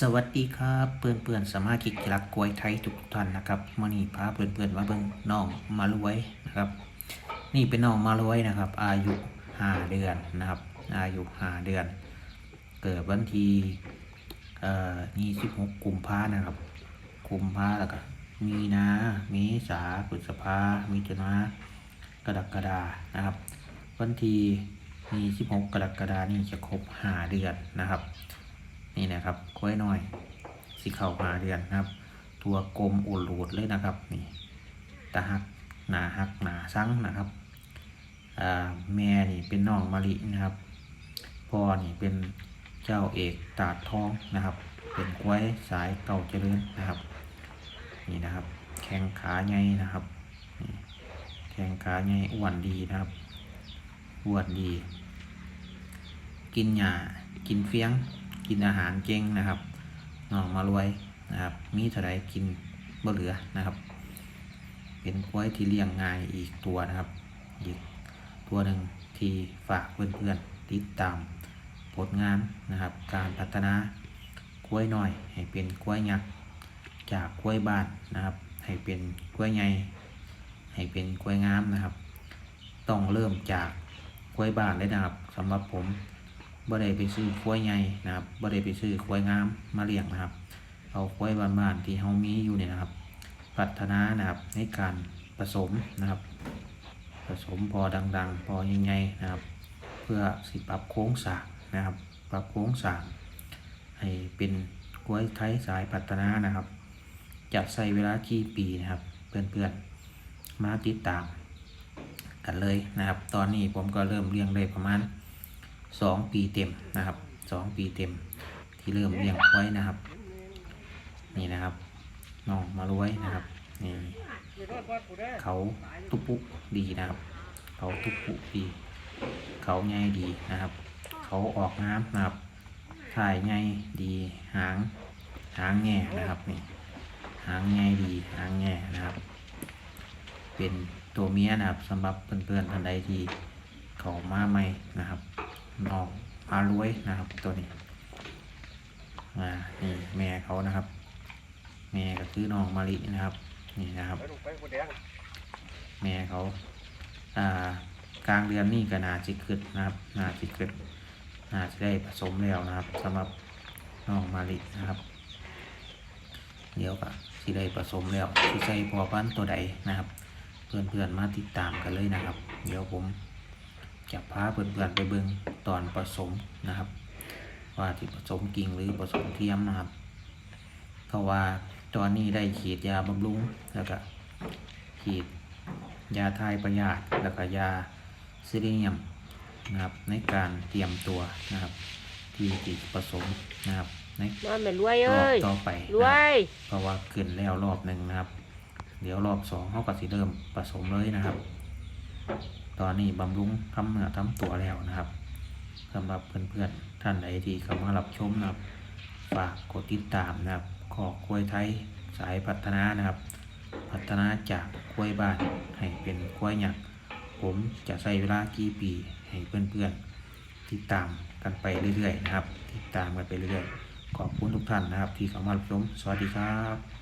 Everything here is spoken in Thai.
สวัสดีครับเพื่อนเพื่อนๆสมาชิกที่รักกล้วยไทยทุกท่านนะครับมื่อนี้พาเพื่อนเพื่อนๆมาเบิ่งน้องมารวยนะครับ นี่เป็นน้องมารวยนะครับ อายุห้าเดือนนะครับ อายุห้าเดือน เกิดวันที่เอ่อยี่สิบหกกุมภานะครับ กุมภาแล้วก็มีนาเมษาพฤษภามิถุนากรกฎานะครับ วันที่ยี่สิบหกกรกฎานี่จะครบห้าเดือนนะครับ นี่นะครับกล้วยน้อย สีเข่าหาเดือนครับ ตัวกลมอุดรูดเลยนะครับนี่ตาหักหนาหักหนาซังนะครับแม่นี่เป็นน้องมะลินะครับพ่อนี่เป็นเจ้าเอกตาดทองนะครับ เป็นกล้วยสายเก่าเจริญนะครับ นี่นะครับ แข้งขาใหญ่นะครับแข้งขาใหญ่อ้วนดีนะครับอ้วนดี กินหญ้ากินเฟี้ยง กินอาหารเก่งนะครับน้องมารวยนะครับ มีเท่าไรกินบ่เหลือนะครับ เป็นกล้วยที่เลี้ยงง่ายอีกตัวนะครับอีกตัวหนึ่งที่ฝากเพื่อนๆติดตามผลงานนะครับ การพัฒนากล้วยหน้อย ให้เป็นกล้วยยักษ์จากกล้วยบานนะครับ ให้เป็นกล้วยใหญ่ให้เป็นกล้วยงามนะครับ ต้องเริ่มจากกล้วยบานเลยนะครับสำหรับผม บ่ได้ไปซื้อควายใหญ่นะครับบ่ได้ไปซื้อควายงามมาเลี้ยงนะครับ เอาควายบ้านๆที่เฮามีอยู่เนี่ยนะครับ พัฒนานะครับในการผสมนะครับ ผสมพอดังๆ พอใหญ่ๆนะครับ เพื่อสิปรับโค้งสร้างนะครับ ปรับโค้งสร้าง ให้เป็นกล้วยไทยสายพัฒนานะครับ จะใช้เวลากี่ปีนะครับ เพื่อนๆมาติดตามกันเลยนะครับ ตอนนี้ผมก็เริ่มเลี้ยงได้ประมาณ สองปีเต็มนะครับสองปีเต็มที่เริ่มเลี้ยงไว้นะครับ นี่นะครับน้องมารวยนะครับนี่เขาตุปุดีนะครับ เขาตุปุดีเขาใหญ่ดีนะครับ เขาออกน้ำนะครับถ่ายใหญ่ดีหางหางแง่นะครับนี่หางใหญ่ดีหางแง่นะครับ เป็นตัวเมียนะครับสำหรับเพื่อนๆท่านใดที่เขามาใหม่นะครับ น้องพารวยนะครับ ตัวนี้อ่านี่แม่เขานะครับ แม่ก็คือน้องมารินะครับ นี่นะครับ แม่เขาอ่ากลางเดือนนี่ก็น่าจิขึ้นนะครับน่าจิขึ้นน่าจะได้ผสมแล้วนะครับสำหรับน้องมารินะครับ เดี๋ยวก็สิได้ผสมแล้วสิใส่พอพันตัวใดนะครับ เพื่อนๆมาติดตามกันเลยนะครับ เดี๋ยวผม จะพาเพื่อนๆไปเบิ่งตอนผสมนะครับ ว่าที่ผสมกิ่งหรือผสมเทียมนะครับ เพราะว่าตอนนี้ได้ฉีดยาบำรุงแล้วก็ฉีดยาทายประหยัดแล้วก็ยาซิลิเนียมนะครับในการเตรียมตัวนะครับ ที่จะผสมนะครับในนอนแม่รวยรอเอ้บยต่อไปรนะวครับยเพราะว่าขึ้นแล้วรอบหนึ่งนะครับ เดี๋ยวรอบสองเขาก็สิเริ่มผสมเลยนะครับ ตอนนี้บำรุงทำเนื้อทำตัวแล้วนะครับสำหรับเพื่อนๆท่านใดที่เข้ามารับชมนะครับ ฝากกดติดตามนะครับขอกล้วยไทยสายพัฒนานะครับ พัฒนาจากกล้วยบ้านให้เป็นกล้วยหยักผมจะใช้เวลากี่ปี ให้เพื่อนๆติดตามกันไปเรื่อยๆนะครับ ติดตามกันไปเรื่อยๆขอบคุณทุกท่านนะครับ ที่เข้ามารับชมสวัสดีครับ